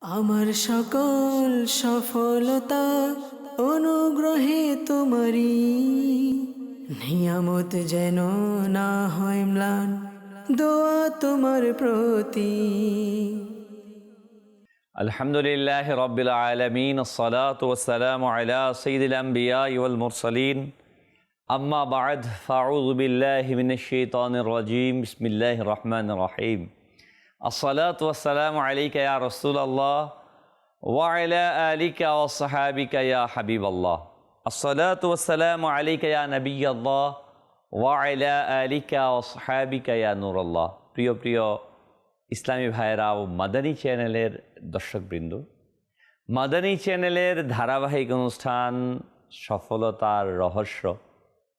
আমার সকল সফলতা অনুগ্রহে তোমারি নিয়ামত যেন না হয় ম্লান দোয়া তোমার প্রতি الحمد لله رب العالمين الصلاة والسلام على سيد الأنبياء والمرسلين أما بعد فأعوذ بالله من الشيطان الرجيم بسم الله الرحمن الرحيم আসসালাতাম আলিকা ইয়া রসুল আল্লাহ ওয়াইলা আলিকা ও সাহাবিকা ইয়া হাবিব আল্লাহ আসসালাতাম আলিকা ইয়া নবী আল্লাহ ওয়াইলা আলিকা ও সাহাবিকা ইয়া নূর আল্লাহ প্রিয় প্রিয় ইসলামী ভাইরা ও মাদানী চ্যানেলের দর্শকবৃন্দ মাদানী চ্যানেলের ধারাবাহিক অনুষ্ঠান সফলতার রহস্য,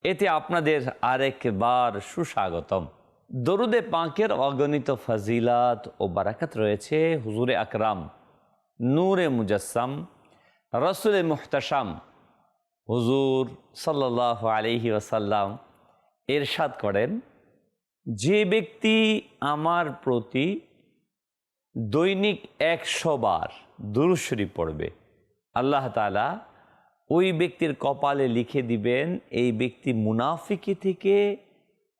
এতে আপনাদের আরেকবার সুস্বাগতম। দরুদে পাঁকের অগণিত ফাজিলাত ও বারাকাত রয়েছে। হুজুরে আকরাম, নূরে মুজাসসাম, রসুলে মুহতাসাম, হুজুর সাল্লাহ আলহি ওসাল্লাম এরশাদ করেন। যে ব্যক্তি আমার প্রতি দৈনিক একশো বার দুরুশরী পড়বে, আল্লাহ তালা ওই ব্যক্তির কপালে লিখে দিবেন, এই ব্যক্তি মুনাফিকি থেকে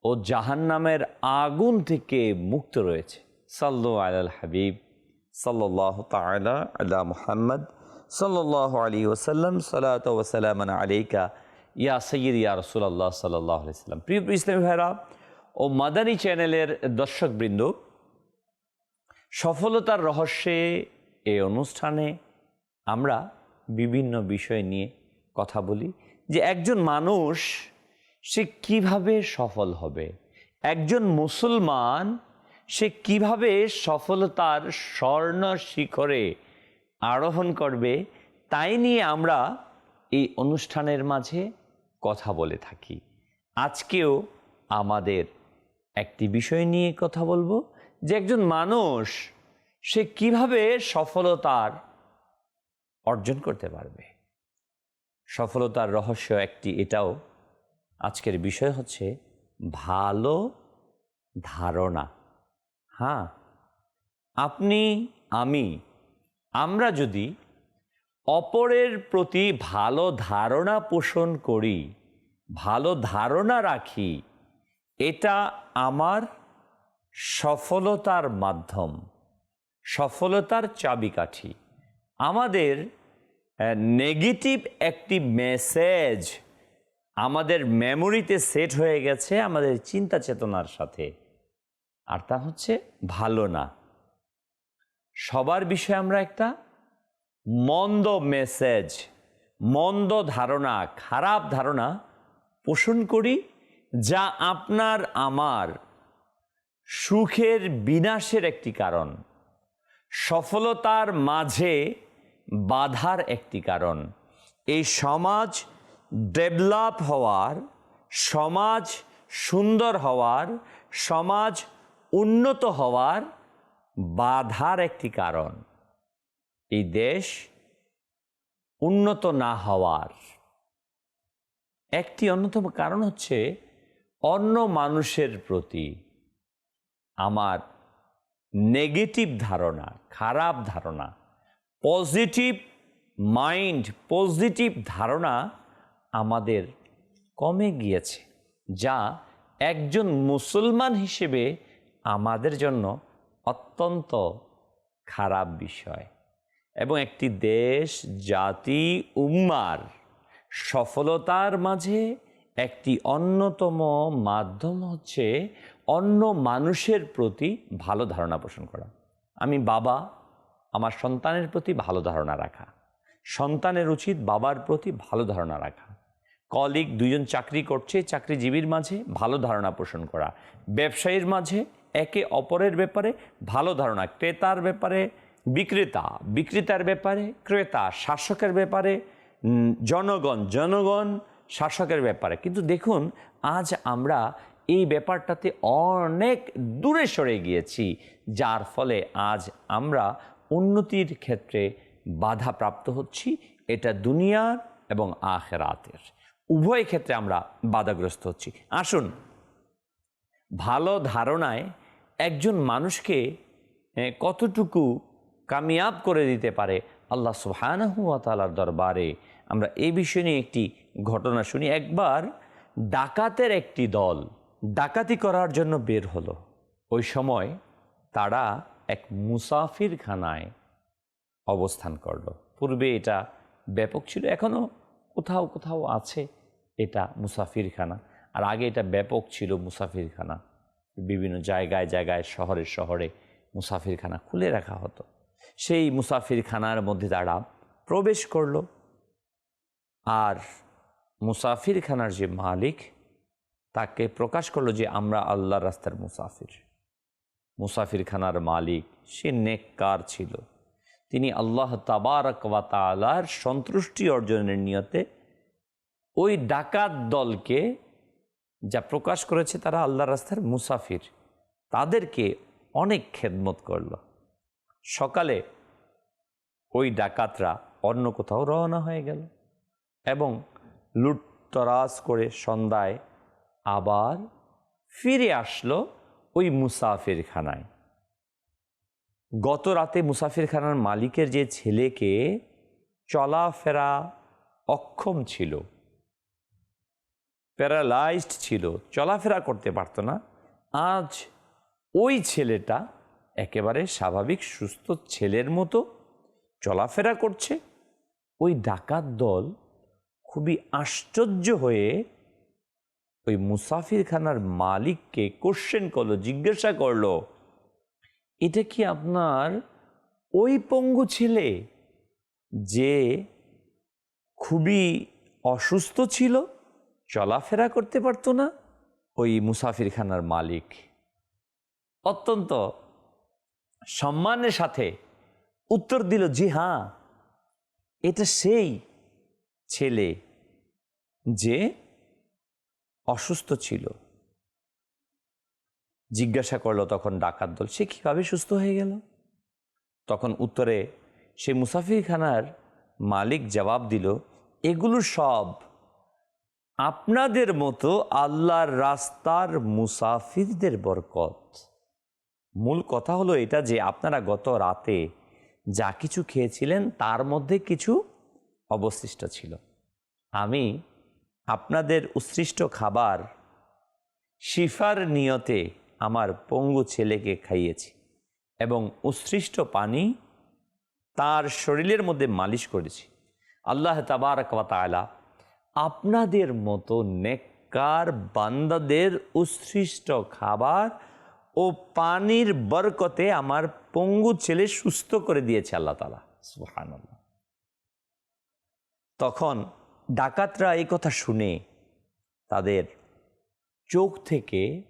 ও জাহান্নামের আগুন থেকে মুক্ত রয়েছে। সাল্লু আল হাবিব সাল্লাহ তালা আল্লাহ মুহাম্মদ সাল্লাহ আলী ওসাল্লাম সালাত ওসালাম আলাইকা। ইয়া সৈয়দ ইয়া রসুল্লাহ সাল্লাহ সাল্লাম প্রিয় প্রিয় ইসলামী ভাইরা ও মাদানী চ্যানেলের দর্শকবৃন্দ, সফলতার রহস্যে এই অনুষ্ঠানে আমরা বিভিন্ন বিষয় নিয়ে কথা বলি যে একজন মানুষ সে কীভাবে সফল হবে? একজন মুসলমান, সে কীভাবে সফলতার স্বর্ণ শিখরে আরোহণ করবে? তাই নিয়ে আমরা এই অনুষ্ঠানের মাঝে কথা বলে থাকি। আজকেও আমাদের একটি বিষয় নিয়ে কথা বলব, যে একজন মানুষ সে কীভাবে সফলতার অর্জন করতে পারবে? সফলতার রহস্য একটি, এটাও আজকের বিষয় হচ্ছে ভালো ধারণা। হ্যাঁ আপনি, আমি, আমরা যদি অপরের প্রতি ভালো ধারণা পোষণ করি, ভালো ধারণা রাখি, এটা আমার সফলতার মাধ্যম, সফলতার চাবিকাঠি। আমাদের নেগেটিভ একটি মেসেজ আমাদের মেমোরিতে সেট হয়ে গেছে আমাদের চিন্তা চেতনার সাথে। আর তা হচ্ছে ভালো না। সবার বিষয়ে আমরা একটা মন্দ মেসেজ মন্দ ধারণা, খারাপ ধারণা পোষণ করি যা আপনার আমার সুখের বিনাশের একটি কারণ, সফলতার মাঝে বাধার একটি কারণ। এই সমাজ ডেভেলপ হওয়ার, সমাজ সুন্দর হওয়ার, সমাজ উন্নত হওয়ার বাধার একটি কারণ। এই দেশ উন্নত না হওয়ার। একটি অন্যতম কারণ হচ্ছে অন্য মানুষের প্রতি আমার নেগেটিভ ধারণা, খারাপ ধারণা, পজিটিভ মাইন্ড, পজিটিভ ধারণা আমাদের কমে গিয়েছে, যা একজন মুসলমান হিসেবে আমাদের জন্য অত্যন্ত খারাপ বিষয় এবং একটি দেশ, জাতি, উম্মার সফলতার মাঝে একটি অন্যতম মাধ্যম হচ্ছে অন্য মানুষের প্রতি ভালো ধারণা পোষণ করা। আমি বাবা, আমার সন্তানের প্রতি ভালো ধারণা রাখা। সন্তানের উচিত বাবার প্রতি ভালো ধারণা রাখা। কলিগ দুজন চাকরি করছে, চাকরিজীবীর মাঝে ভালো ধারণা পোষণ করা। ব্যবসায়ীর মাঝে একে অপরের ব্যাপারে ভালো ধারণা, ক্রেতার ব্যাপারে বিক্রেতা, বিক্রেতার ব্যাপারে ক্রেতা, শাসকের ব্যাপারে জনগণ জনগণ, শাসকের ব্যাপারে। কিন্তু দেখুন, আজ আমরা এই ব্যাপারটাতে অনেক দূরে সরে গিয়েছি, যার ফলে আজ আমরা উন্নতির ক্ষেত্রে বাধাপ্রাপ্ত হচ্ছি, এটা দুনিয়ার এবং আখেরাতের। উভয় ক্ষেত্রে আমরা বাধাগ্রস্ত হচ্ছি। আসুন, ভালো ধারণায় একজন মানুষকে কতটুকু কামিয়াব করে দিতে পারে আল্লাহ সুবহানাহুয়া তালার দরবারে? আমরা এই বিষয় নিয়ে একটি ঘটনা শুনি। একবার ডাকাতের একটি দল ডাকাতি করার জন্য বের হলো। ওই সময় তারা এক মুসাফিরখানায় অবস্থান করল। পূর্বে এটা ব্যাপক ছিল এখনও কোথাও কোথাও আছে এটা মুসাফিরখানা। আর আগে এটা ব্যাপক ছিল মুসাফিরখানা। বিভিন্ন জায়গায় জায়গায়, শহরে শহরে মুসাফিরখানা খুলে রাখা হতো। সেই মুসাফিরখানার মধ্যে তারা প্রবেশ করল। আর মুসাফিরখানার যে মালিক, তাকে প্রকাশ করল যে, আমরা আল্লাহর রাস্তার মুসাফির। মুসাফিরখানার মালিক, সে নেককার ছিল। তিনি আল্লাহ তাবারক ওয়া তাআলার সন্তুষ্টি অর্জনের নিয়তে ওই ডাকাত দলকে যা প্রকাশ করেছে তারা আল্লাহ রাস্তার মুসাফির, তাদেরকে অনেক খেদমত করল। সকালে ওই ডাকাতরা অন্য কোথাও রওনা হয়ে গেল এবং লুটতরাজ করে সন্ধ্যায় আবার ফিরে আসলো ওই মুসাফিরখানায়। গত রাতে মুসাফিরখানার মালিকের যে ছেলেকে চলাফেরা অক্ষম ছিল, প্যারালাইজড ছিল, চলাফেরা করতে পারতো না, আজ ওই ছেলেটা একেবারে স্বাভাবিক সুস্থ ছেলের মতো চলাফেরা করছে। ওই ডাকাত দল খুবই আশ্চর্য হয়ে ওই মুসাফিরখানার মালিককে কোশ্চেন করল, জিজ্ঞাসা করল এটা কি আপনার ওই পঙ্গু ছেলে যে খুবই অসুস্থ ছিল, চলাফেরা করতে পারতো না? ওই মুসাফিরখানার মালিক। অত্যন্ত সম্মানের সাথে উত্তর দিল, জি হ্যাঁ এটা সেই ছেলে যে অসুস্থ ছিল। জিজ্ঞাসা করল তখন ডাকাত দল, সে কীভাবে সুস্থ হয়ে গেল? তখন উত্তরে, সে মুসাফিরখানার মালিক জবাব দিল, এগুলো সব আপনাদের মতো আল্লাহর রাস্তার মুসাফিরদের বরকত। মূল কথা হলো এটা যে আপনারা গত রাতে যা কিছু খেয়েছিলেন তার মধ্যে কিছু অবশিষ্ট ছিল। আমি আপনাদের উৎসৃষ্ট খাবার শিফার নিয়তে আমার পঙ্গু ছেলেকে খাইয়েছি এবং উৎসৃষ্ট পানি তার শরীরের মধ্যে মালিশ করেছি। আল্লাহ তাবারকালা আপনাদের মতো নেককার বান্দাদের উৎসৃষ্ট খাবার ও পানির বরকতে আমার পঙ্গু ছেলে সুস্থ করে দিয়েছে আল্লাহ তালা সুহানাল্লাহ তখন ডাকাতরা এই কথা শুনে তাদের চোখ থেকে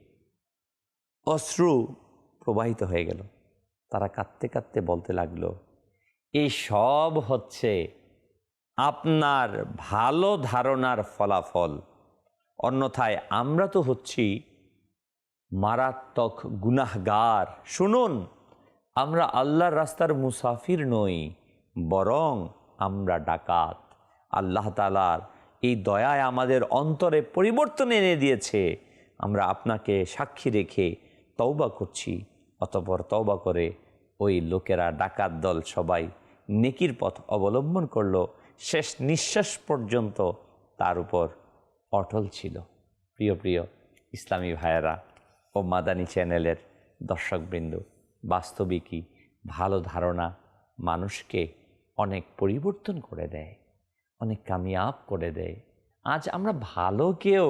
অশ্রু প্রবাহিত হয়ে গেল। তারা কাঁদতে কাঁদতে বলতে লাগল এই সব হচ্ছে আপনার ভালো ধারণার ফলাফল। অন্যথায় আমরা তো হচ্ছি মারাত্মক গুনাহগার। শুনুন, আমরা আল্লাহর রাস্তার মুসাফির নই, বরং আমরা ডাকাত। আল্লাহ তালার এই দয়ায় আমাদের অন্তরে পরিবর্তন এনে দিয়েছে। আমরা আপনাকে সাক্ষী রেখে তওবা করছি, অতপর তওবা করে ওই লোকেরা ডাকাত দল সবাই নেকির পথ অবলম্বন করল। শেষ নিঃশ্বাস পর্যন্ত তার উপর অটল ছিল। প্রিয় প্রিয় ইসলামী ভাইয়েরা ও মাদানী চ্যানেলের দর্শকবৃন্দ, বাস্তবিকই ভালো ধারণা মানুষকে অনেক পরিবর্তন করে দেয়, অনেক কামিয়াব করে দেয়। আজ আমরা ভালোকেও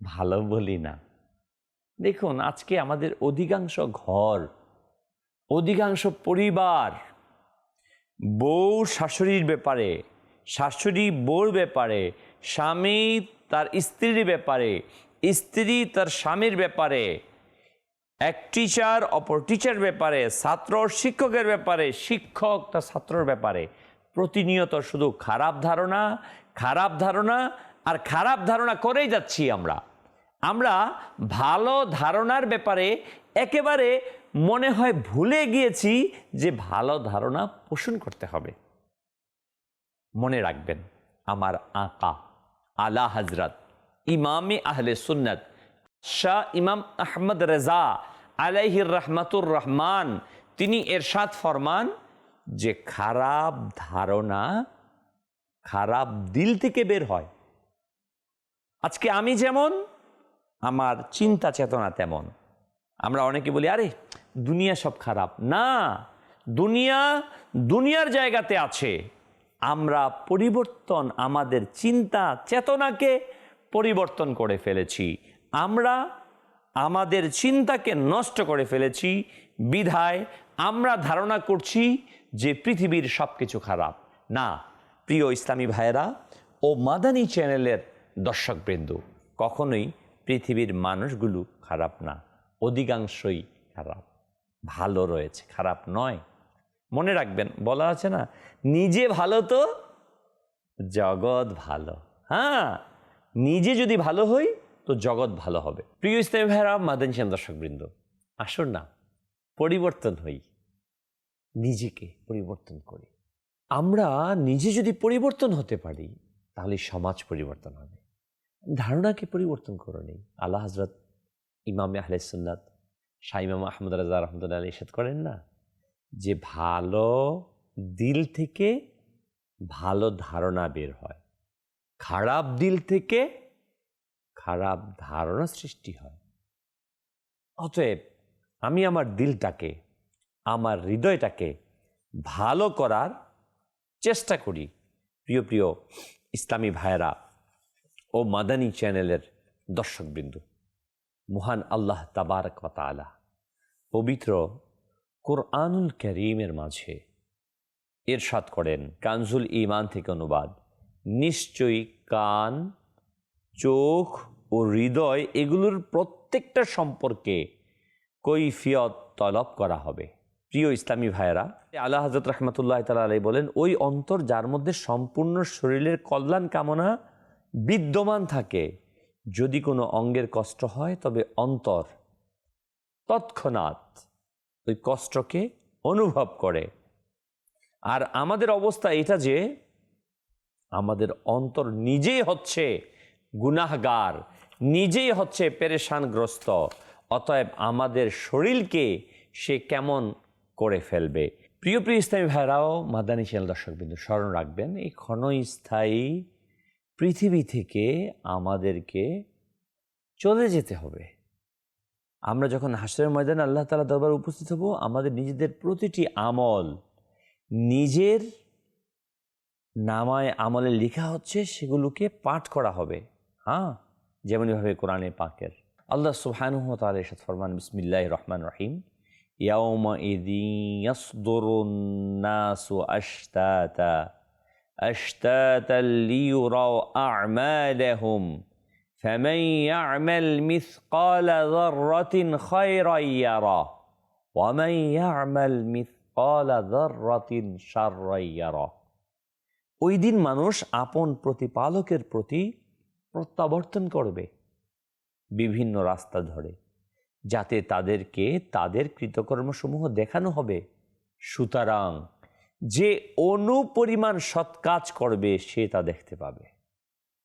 ভালো বলি না। দেখুন, আজকে আমাদের অধিকাংশ ঘর, অধিকাংশ পরিবার বউ শাশুড়ির ব্যাপারে, শাশুড়ি বউর ব্যাপারে, স্বামী তার স্ত্রীর ব্যাপারে, স্ত্রী তার স্বামীর ব্যাপারে, এক টিচার অপর টিচার ব্যাপারে, ছাত্র শিক্ষকের ব্যাপারে, শিক্ষক তার ছাত্রর ব্যাপারে, প্রতিনিয়ত শুধু খারাপ ধারণা খারাপ ধারণা আর খারাপ ধারণা করেই যাচ্ছি আমরা। আমরা ভালো ধারণার ব্যাপারে একেবারে মনে হয় ভুলে গিয়েছি যে ভালো ধারণা পোষণ করতে হবে। মনে রাখবেন, আমার আকা, আলা হজরত ইমামে আহলে সুন্নত, শাহ ইমাম আহমদ রেজা আলাইহির রহমাতুর রহমান, তিনি এরশাদ ফরমান যে খারাপ ধারণা খারাপ দিল থেকে বের হয়। আজকে আমি যেমন আমার চিন্তা চেতনা তেমন। আমরা অনেকে বলি, আরে, দুনিয়া সব খারাপ। না, দুনিয়া, দুনিয়ার জায়গাতে আছে। আমরা পরিবর্তন, আমাদের চিন্তা চেতনাকে পরিবর্তন করে ফেলেছি। আমরা আমাদের চিন্তাকে নষ্ট করে ফেলেছি। বিধায় আমরা ধারণা করছি যে পৃথিবীর সব কিছু খারাপ। না, প্রিয় ইসলামী ভাইয়েরা ও মাদানী চ্যানেলের দর্শকবৃন্দ, কখনোই পৃথিবীর মানুষগুলো খারাপ না, অধিকাংশই খারাপ। ভালো রয়েছে, খারাপ নয়। মনে রাখবেন, বলা আছে না, নিজে ভালো তো জগৎ ভালো। হ্যাঁ নিজে যদি ভালো হই তো জগৎ ভালো হবে। প্রিয় ইসলামী ভাইরা মাদান সেন দর্শকবৃন্দ, আসুন না, পরিবর্তন হই, নিজেকে পরিবর্তন করি। আমরা নিজে যদি পরিবর্তন হতে পারি, তাহলে সমাজ পরিবর্তন হবে। ধারণাকে পরিবর্তন করে নেই। আল্লাহ হজরত ইমাম আহলেসুল্লাত শাহ ইমাম আহমদ রাজা রহমতুল্লাহ আলী ইসাদ করেন না? যে ভালো দিল থেকে ভালো ধারণা বের হয়। খারাপ দিল থেকে খারাপ ধারণা সৃষ্টি হয়। অতএব আমি আমার দিলটাকে, আমার হৃদয়টাকে ভালো করার চেষ্টা করি। প্রিয় প্রিয় ইসলামী ভাইয়েরা ও মাদানী চ্যানেলের দর্শকবৃন্দ মহান আল্লাহ তাবারক ওয়া তাআলা, পবিত্র কোরআনুল করিমের মাঝে এরশাদ করেন, কানজুল ইমান থেকে অনুবাদ। নিশ্চয়ই কান, চোখ ও হৃদয় এগুলোর প্রত্যেকটা সম্পর্কে কৈফিয়ত তলব করা হবে। প্রিয় ইসলামী ভাইয়েরা, আল্লাহ হজরত রহমতুল্লাহ তালা আলাই বলেন, ওই অন্তর যার মধ্যে সম্পূর্ণ শরীরের কল্যাণ কামনা বিদ্যমান থাকে। যদি কোনো অঙ্গের কষ্ট হয়, তবে অন্তর তৎক্ষণাৎ ওই কষ্টকে অনুভব করে। আর আমাদের অবস্থা এটা যে, আমাদের অন্তর নিজেই হচ্ছে গুনাহগার, নিজেই হচ্ছে পেরেশানগ্রস্ত, অতএব আমাদের শরীরকে সে কেমন করে ফেলবে। প্রিয় প্রিয় ইসলামী ভাইরাও মাদানী চ্যানেল দর্শকবিন্দু, স্মরণ রাখবেন, এই ক্ষণস্থায়ী পৃথিবী থেকে আমাদেরকে চলে যেতে হবে। আমরা যখন হাসরের ময়দানে আল্লাহ তালা দরবার উপস্থিত হব, আমাদের নিজেদের প্রতিটি আমল নিজের নামায় আমলে লেখা হচ্ছে, সেগুলোকে পাঠ করা হবে। হ্যাঁ? যেমনইভাবে কোরআনে পাকের। আল্লাহ সুবহানুহ তাআলা ইরশাদ ফরমান বিসমিল্লাহ রহমান রহিম। ইয়াউমা ইয়াসদুরুন নাসু আশতাতা أشتاتا ليروا أعمالهم فمن يعمل مثقال ذرة خيرا يره ومن يعمل مثقال ذرة شرا يره ওই দিন মানুষ আপন প্রতিপালকের প্রতি প্রত্যাবর্তন করবে বিভিন্ন রাস্তা ধরে যাতে তাদেরকে তাদের কৃতকর্মসমূহ দেখানো হবে সুতরাং যে অনুপরিমাণ সৎ কাজ করবে, সে তা দেখতে পাবে।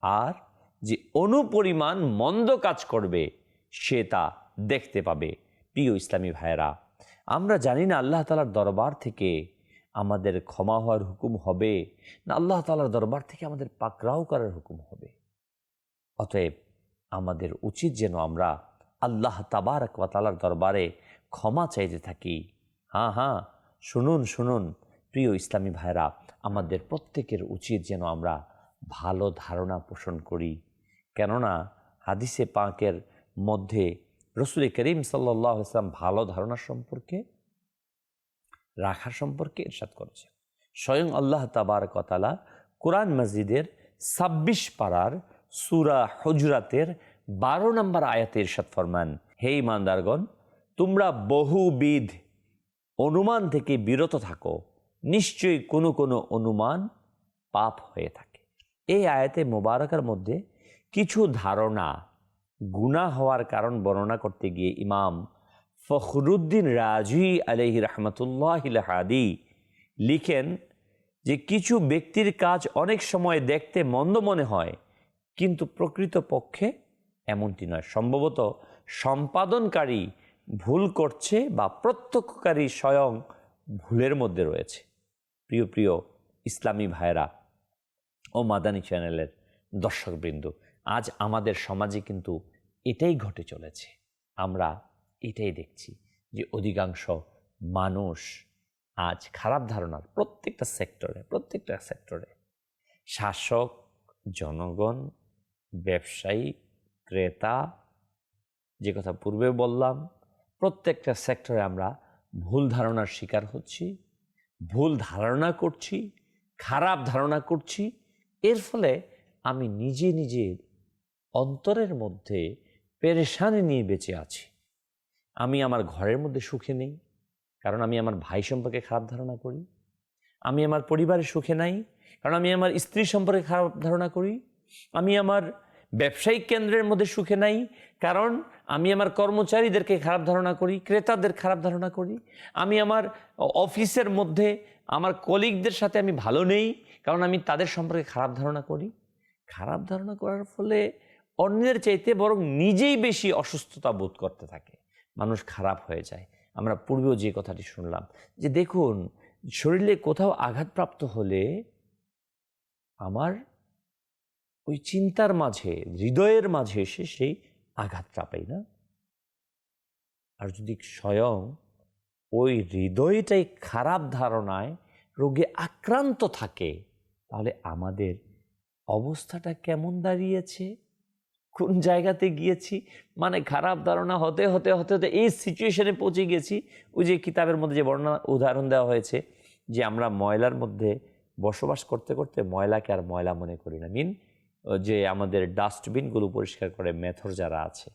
আর যে অনুপরিমাণ মন্দ কাজ করবে, সে তা দেখতে পাবে। প্রিয় ইসলামী ভাইয়েরা, আমরা জানি না আল্লাহ তালার দরবার থেকে আমাদের ক্ষমা হওয়ার হুকুম হবে, না আল্লাহ তালার দরবার থেকে আমাদের পাকরাও করার হুকুম হবে। অতএব আমাদের উচিত যেন আমরা আল্লাহ তাবারক তালার দরবারে ক্ষমা চাইতে থাকি। হ্যাঁ হ্যাঁ শুনুন শুনুন। প্রিয় ইসলামী ভাইরা আমাদের প্রত্যেকের উচিত যেন আমরা ভালো ধারণা পোষণ করি। কেননা, হাদিসে পাকের মধ্যে রসুল করিম সাল্লাহ ইসলাম ভালো ধারণা সম্পর্কে রাখার সম্পর্কে ইরশাদ করেছে স্বয়ং আল্লাহ তাবার কতালা কোরআন মসজিদের ছাব্বিশ পাড়ার সুরা হজরাতের বারো নম্বর আয়াতে ইরশাদ ফরমান, হে ইমানদারগণ তোমরা বহুবিধ অনুমান থেকে বিরত থাকো। নিশ্চয়ই কোনো কোনো অনুমান পাপ হয়ে থাকে। এই আয়াতে মোবারকার মধ্যে কিছু ধারণা গুণা হওয়ার কারণ বর্ণনা করতে গিয়ে ইমাম ফখরুদ্দিন রাজি আলহি রহমতুল্লাহ হাদি লিখেন যে কিছু ব্যক্তির কাজ অনেক সময় দেখতে মন্দ মনে হয়, কিন্তু প্রকৃত পক্ষে এমনটি নয়। সম্ভবত সম্পাদনকারী ভুল করছে বা প্রত্যক্ষকারী স্বয়ং ভুলের মধ্যে রয়েছে। প্রিয় প্রিয় ইসলামী ভাইরা ও মাদানী চ্যানেলের দর্শকবৃন্দ, আজ আমাদের সমাজে কিন্তু এটাই ঘটে চলেছে। আমরা এটাই দেখছি যে অধিকাংশ মানুষ আজ খারাপ ধারণার প্রত্যেকটা সেক্টরে প্রত্যেকটা সেক্টরে শাসক, জনগণ, ব্যবসায়ী, ক্রেতা, যে কথা পূর্বে বললাম, প্রত্যেকটা সেক্টরে আমরা ভুল ধারণার শিকার হচ্ছি। ভুল ধারণা করছি, খারাপ ধারণা করছি, এর ফলে আমি নিজে নিজের অন্তরের মধ্যে পেরেশানি নিয়ে বেঁচে আছি। আমি আমার ঘরের মধ্যে সুখে নেই, কারণ আমি আমার ভাই সম্পর্কে খারাপ ধারণা করি। আমি আমার পরিবারের সুখে নাই, কারণ আমি আমার স্ত্রী সম্পর্কে খারাপ ধারণা করি। আমি আমার ব্যবসায়িক কেন্দ্রের মধ্যে সুখে নাই, কারণ আমি আমার কর্মচারীদেরকে খারাপ ধারণা করি, ক্রেতাদের খারাপ ধারণা করি, আমি আমার অফিসের মধ্যে আমার কলিগদের সাথে আমি ভালো নেই কারণ আমি তাদের সম্পর্কে খারাপ ধারণা করি। খারাপ ধারণা করার ফলে অন্যের চাইতে বরং নিজেই বেশি অসুস্থতা বোধ করতে থাকে। মানুষ খারাপ হয়ে যায়। আমরা পূর্বেও যে কথাটি শুনলাম যে দেখুন, শরীরে কোথাও আঘাতপ্রাপ্ত হলে আমার ওই চিন্তার মাঝে, হৃদয়ের মাঝে এসে সেই আঘাতটা পাই না। আর যদি স্বয়ং ওই হৃদয়টাই খারাপ ধারণায় রোগে আক্রান্ত থাকে, তাহলে আমাদের অবস্থাটা কেমন দাঁড়িয়েছে? কোন জায়গাতে গিয়েছি? মানে খারাপ ধারণা হতে হতে হতে হতে এই সিচুয়েশনে পৌঁছে গেছি ওই যে কিতাবের মধ্যে যে বর্ণনা, উদাহরণ দেওয়া হয়েছে যে আমরা ময়লার মধ্যে বসবাস করতে করতে ময়লাকে আর ময়লা মনে করি না। মিন যে আমাদের ডাস্টবিনগুলো পরিষ্কার করে মেথর যারা আছে,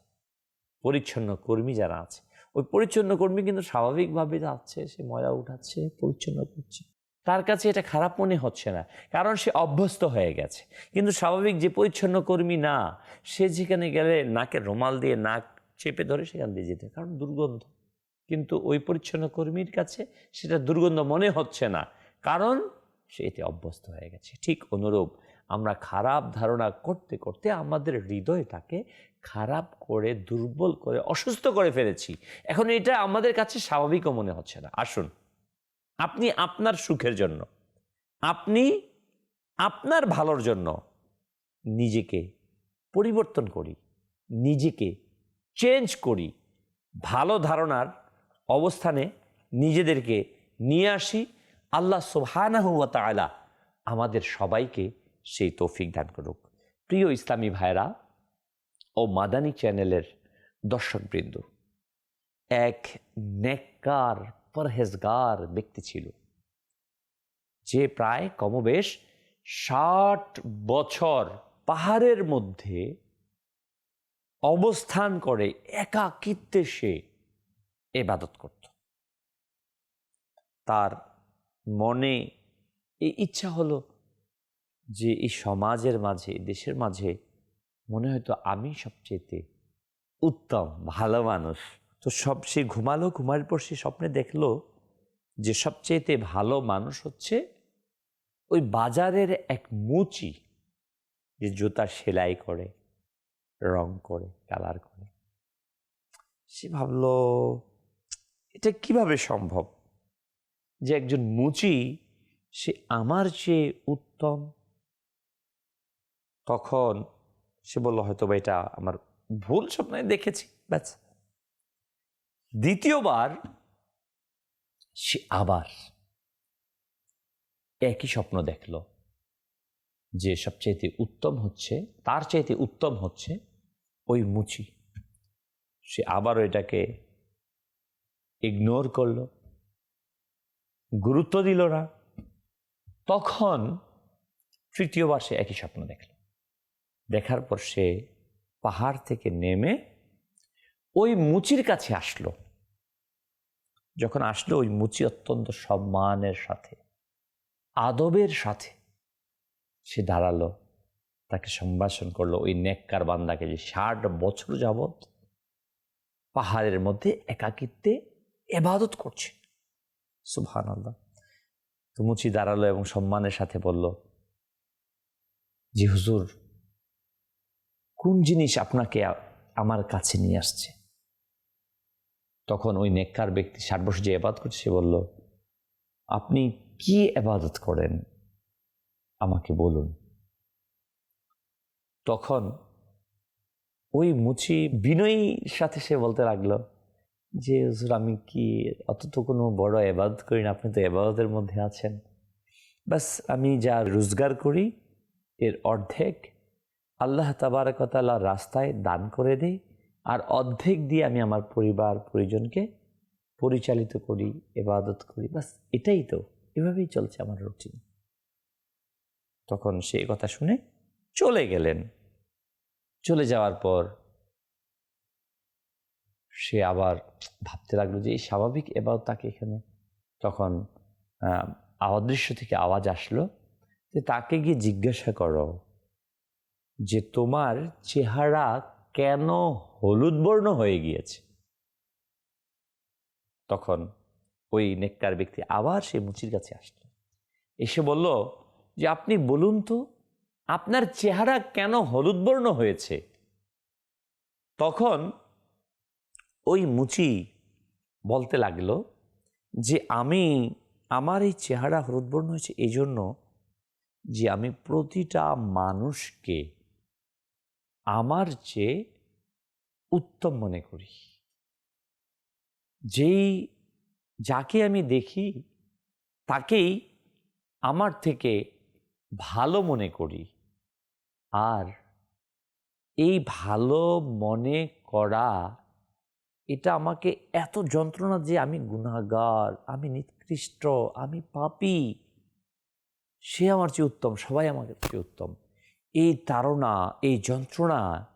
পরিচ্ছন্ন কর্মী যারা আছে, ওই পরিচ্ছন্ন কর্মী কিন্তু স্বাভাবিকভাবে যাচ্ছে, সে ময়লা উঠাচ্ছে, পরিচ্ছন্ন করছে। তার কাছে এটা খারাপ মনে হচ্ছে না, কারণ সে অভ্যস্ত হয়ে গেছে। কিন্তু স্বাভাবিক যে পরিচ্ছন্ন কর্মী না, সে যেখানে গেলে নাকে রুমাল দিয়ে নাক চেপে ধরে সেখান দিয়ে যেতে কারণ দুর্গন্ধ। কিন্তু ওই পরিচ্ছন্ন কর্মীর কাছে সেটা দুর্গন্ধ মনে হচ্ছে না, কারণ সে এতে অভ্যস্ত হয়ে গেছে। ঠিক অনুরূপ আমরা খারাপ ধারণা করতে করতে আমাদের হৃদয়টাকে খারাপ করে, দুর্বল করে, অসুস্থ করে ফেলেছি। এখন এটা আমাদের কাছে স্বাভাবিকও মনে হচ্ছে না। আসুন, আপনি আপনার সুখের জন্য, আপনি আপনার ভালোর জন্য নিজেকে পরিবর্তন করি, নিজেকে চেঞ্জ করি, ভালো ধারণার অবস্থানে নিজেদেরকে নিয়ে আসি। আল্লাহ সুবহানাহু ওয়া তাআলা আমাদের সবাইকে সেই তৌফিক দান করুক। প্রিয় ইসলামী ভাইরা ও মাদানী চ্যানেলের দর্শকবৃন্দ, এক নেককার পরহেজগার ব্যক্তি ছিল। যে প্রায় কমবেশ ষাট বছর পাহাড়ের মধ্যে অবস্থান করে একাকিত্বে সে এবাদত করত। তার মনে এই ইচ্ছা হলো যে এই সমাজের মাঝে, দেশের মাঝে মনে হয়তো আমি সবচেয়েতে উত্তম, ভালো মানুষ। তো সব সে ঘুমালো, ঘুমার পর সে স্বপ্নে দেখল যে সবচেয়েতে ভালো মানুষ হচ্ছে ওই বাজারের এক মুচি যে জুতা সেলাই করে, রং করে, কালার করে। সে ভাবলো, এটা কীভাবে সম্ভব? যে একজন মুচি, সে আমার চেয়ে উত্তম তখন সে বলল, হয়তো বা এটা আমার ভুল স্বপ্নে দেখেছি। ব্যাস। দ্বিতীয়বার সে আবার একই স্বপ্ন দেখল, যে সবচাইতে উত্তম হচ্ছে, তার চাইতে উত্তম হচ্ছে ওই মুচি। সে আবারও এটাকে ইগনোর করল, গুরুত্ব দিল না। তখন তৃতীয়বার সে একই স্বপ্ন দেখল। দেখার পর সে পাহাড় থেকে নেমে ওই মুচির কাছে আসলো। যখন আসলো ওই মুচি অত্যন্ত সম্মানের সাথে, আদবের সাথে সে দাঁড়াল, তাকে সম্ভাষণ করল ওই নেককার বান্দাকে যে ষাট বছর যাবৎ পাহাড়ের মধ্যে একাকিত্বে এবাদত করছে। সুবহান আল্লাহ তো মুচি দাঁড়াল এবং সম্মানের সাথে বলল, জি হুজুর কোন জিনিস আপনাকে আমার কাছে নিয়ে আসছে? তখন ওই নেককার ব্যক্তি ষাট বছর যে এবাদত করছে, সে বলল, আপনি কি এবাদত করেন? আমাকে বলুন। তখন ওই মুচি বিনয়ী সাথে সে বলতে লাগল, যে আমি কি অত তো কোনো বড় এবাদত করি না? আপনি তো এবাদতের মধ্যে আছেন। বাস আমি যা রোজগার করি, এর অর্ধেক আল্লাহ তাবারকতালা রাস্তায় দান করে দেই আর অর্ধেক দিয়ে আমি আমার পরিবার, পরিজনকে পরিচালিত করি এবাদত করি। বাস এটাই তো। এভাবেই চলছে আমার রুটিন তখন সে কথা শুনে চলে গেলেন। চলে যাওয়ার পর সে আবার ভাবতে লাগল যে, এই স্বাভাবিক এবার তাকে এখানে? তখন অদৃশ্য থেকে আওয়াজ আসলো যে, তাকে গিয়ে জিজ্ঞাসা করো। যে তোমার চেহারা কেন হলুদ বর্ণ হয়ে গিয়েছে? তখন ওই নেককার ব্যক্তি আবার সে মুচির কাছে আসলো। এসে বলল যে, আপনি বলুন তো, আপনার চেহারা কেন হলুদ বর্ণ হয়েছে? তখন ওই মুচি বলতে লাগল যে, আমি, আমার এই চেহারা হলুদ বর্ণ হয়েছে এই জন্য যে, আমি প্রতিটা মানুষকে আমার চেয়ে উত্তম মনে করি। যেই, যাকে আমি দেখি, তাকেই আমার থেকে ভালো মনে করি। আর এই ভালো মনে করা, এটা আমাকে এত যন্ত্রণা যে আমি গুণাগার আমি নিকৃষ্ট, আমি পাপি, সে আমার চেয়ে উত্তম, সবাই আমাকে চেয়ে উত্তম। এই তাড়না, এই যন্ত্রণা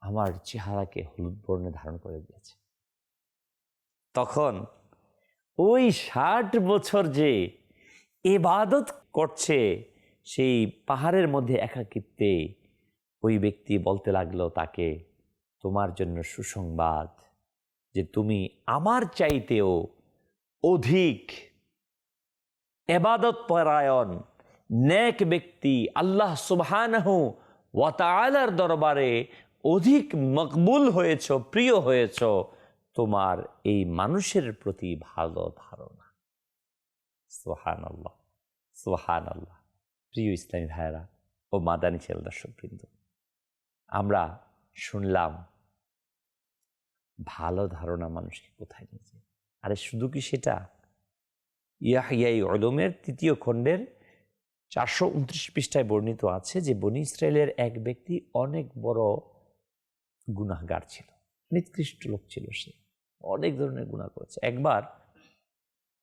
আমার চেহারাকে হলুদ বর্ণে ধারণ করে দিয়েছে। তখন ওই ষাট বছর যে এবাদত করছে, সেই পাহাড়ের মধ্যে একাকিত্বে ওই ব্যক্তি বলতে লাগল তাকে, তোমার জন্য সুসংবাদ যে তুমি আমার চাইতেও অধিক এবাদত পরায়ণ নেক ব্যক্তি আল্লাহ সুবহানাহু ওয়াতালার দরবারে অধিক মকবুল হয়েছ, প্রিয় হয়েছ, তোমার এই মানুষের প্রতি ভালো ধারণা। সোহান আল্লাহ সোহান আল্লাহ প্রিয় ইসলামী ভাইয়েরা ও মাদানী ছেলে দর্শকবৃন্দ, আমরা শুনলাম ভালো ধারণা মানুষকে কোথায় নিয়ে যায়? আরে শুধু কি সেটা? ইয়াহিয়াই অলমের তৃতীয় খণ্ডের চারশো উনত্রিশ পৃষ্ঠায় বর্ণিত আছে যে বনি ইসরায়েলের এক ব্যক্তি অনেক বড় গুনাহগার ছিল, নিকৃষ্ট লোক ছিল সে। অনেক ধরনের গুণা করেছে। একবার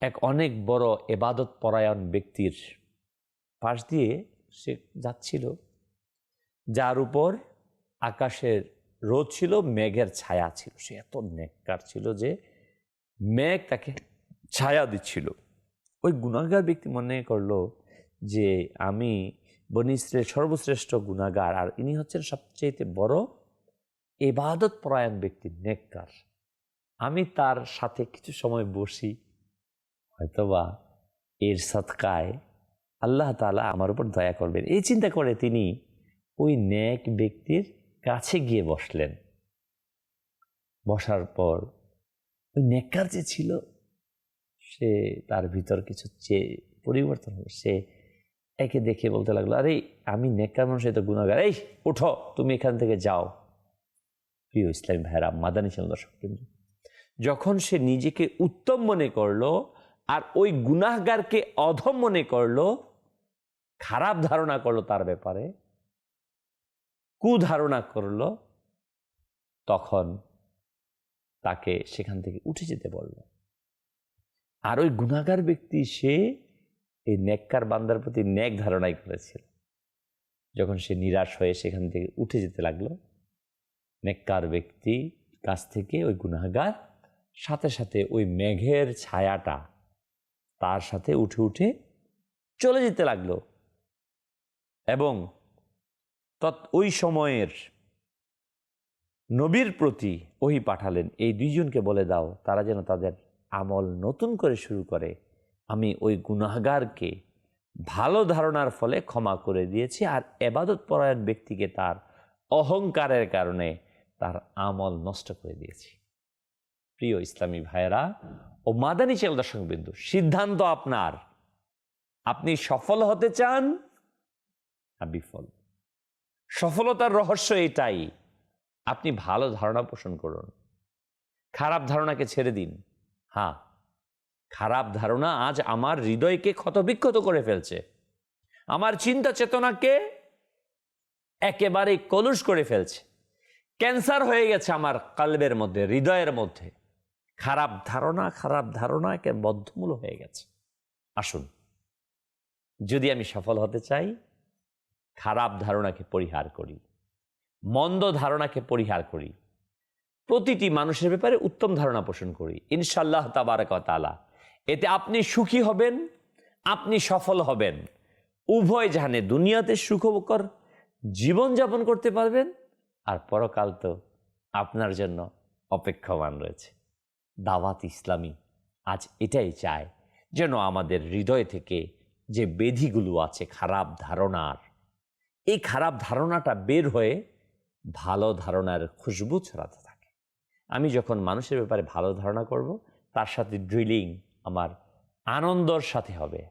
এক অনেক বড় এবাদত পরায়ণ ব্যক্তির পাশ দিয়ে সে যাচ্ছিল, যার উপর আকাশের রোদ ছিল, মেঘের ছায়া ছিল। সে এত নেককার ছিল যে মেঘ তাকে ছায়া দিচ্ছিল। ওই গুণাগার ব্যক্তি মনে করল যে আমি বনিশ্রের সর্বশ্রেষ্ঠ গুণাগার, আর ইনি হচ্ছেন সবচেয়ে বড় এবাদত পরায়ণ ব্যক্তি, নেককার। আমি তার সাথে কিছু সময় বসি, হয়তোবা এর সৎকায় আল্লাহ তালা আমার উপর দয়া করবেন। এই চিন্তা করে তিনি ওই নেক ব্যক্তির কাছে গিয়ে বসলেন। বসার পর ওই নেককার যে ছিল, সে তার ভিতর কিছু চেয়ে পরিবর্তন হলো। সে একে দেখে বলতে লাগল, আরে, আমি নেককার মানুষ তো গুণাগার এই, উঠো, তুমি এখান থেকে যাও। প্রিয় ইসলামী ভাইরা মাদানী ছিল দর্শক যখন সে নিজেকে উত্তম মনে করল আর ওই গুনাহগারকে অধম মনে করল, খারাপ ধারণা করল তার ব্যাপারে, কুধারণা করল, তখন তাকে সেখান থেকে উঠে যেতে বলল। আর ওই গুণাগার ব্যক্তি সে এই নেককার বান্দার প্রতি নেক ধারণাই করেছিল। যখন সে নিরাশ হয়ে সেখান থেকে উঠে যেতে লাগল নেককার ব্যক্তি কাছ থেকে ওই গুনাগার সাথে সাথে ওই মেঘের ছায়াটা তার সাথে উঠে উঠে চলে যেতে লাগল এবং তৎ ওই সময়ের নবীর প্রতি ওহি পাঠালেন, এই দুইজনকে বলে দাও, তারা যেন তাদের আমল নতুন করে শুরু করে আমি ওই গুনাহগারকে ভালো ধারণার ফলে ক্ষমা করে দিয়েছি আর এবাদত পরায়ণ ব্যক্তিকে তার অহংকারের কারণে তার আমল নষ্ট করে দিয়েছি। প্রিয় ইসলামী ভাইয়েরা ও মাদানী চেল দর্শক বিন্দু সিদ্ধান্ত আপনার। আপনি সফল হতে চান না বিফল? সফলতার রহস্য এটাই। আপনি ভালো ধারণা পোষণ করুন। খারাপ ধারণাকে ছেড়ে দিন। হ্যাঁ খারাপ ধারণা আজ আমার হৃদয়কে ক্ষতবিক্ষত করে ফেলছে। আমার চিন্তা চেতনাকে একেবারে কলুষ করে ফেলছে। ক্যান্সার হয়ে গেছে আমার কালবের মধ্যে, হৃদয়ের মধ্যে। খারাপ ধারণা খারাপ ধারণা একে বদ্ধমূল হয়ে গেছে। আসুন, যদি আমি সফল হতে চাই, খারাপ ধারণাকে পরিহার করি, মন্দ ধারণাকে পরিহার করি, প্রতিটি মানুষের ব্যাপারে উত্তম ধারণা পোষণ করি। ইনশাল্লাহ তাবারকালা এতে আপনি সুখী হবেন, আপনি সফল হবেন। উভয় জাহানে দুনিয়াতে সুখকর জীবনযাপন করতে পারবেন, আর পরকাল তো আপনার জন্য অপেক্ষমান রয়েছে। দাওয়াত ইসলামী আজ এটাই চায় যেন আমাদের হৃদয় থেকে যে বেধিগুলো আছে খারাপ ধারণার, এই খারাপ ধারণাটা বের হয়ে ভালো ধারণার খুশবু ছড়াতে থাকে। আমি যখন মানুষের ব্যাপারে ভালো ধারণা করব, তার সাথে ড্রিলিং আমার আনন্দর সাথে হবে,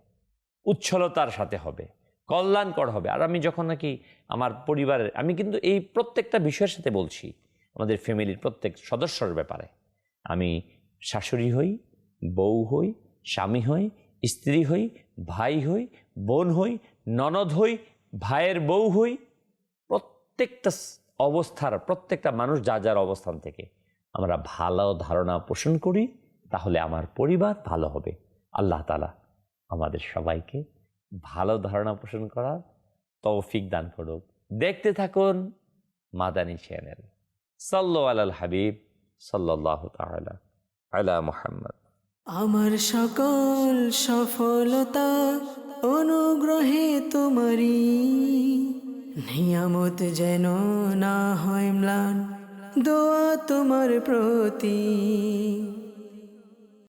উচ্ছলতার সাথে হবে, কল্যাণকর হবে। আর আমি যখন নাকি আমার পরিবারের, আমি কিন্তু এই প্রত্যেকটা বিষয়ের সাথে বলছি, আমাদের ফ্যামিলির প্রত্যেক সদস্যর ব্যাপারে। আমি শাশুড়ি হই, বউ হই, স্বামী হই, স্ত্রী হই, ভাই হই, বোন হই, ননদ হই, ভাইয়ের বউ হই, প্রত্যেকটা অবস্থার, প্রত্যেকটা মানুষ যা যার অবস্থান থেকে আমরা ভালো ধারণা পোষণ করি তাহলে আমার পরিবার ভালো হবে। আল্লাহ তালা আমাদের সবাইকে ভালো ধারণা পোষণ করার তৌফিক দান করুক। দেখতে থাকুন মাদানী চ্যানেল। সাল্লো আলাল হাবিব সাল্লাহ আলা মোহাম্মদ। আমার সকল সফলতা অনুগ্রহে তোমারি নিয়ামত যেন না হয় দোয়া তোমার প্রতি।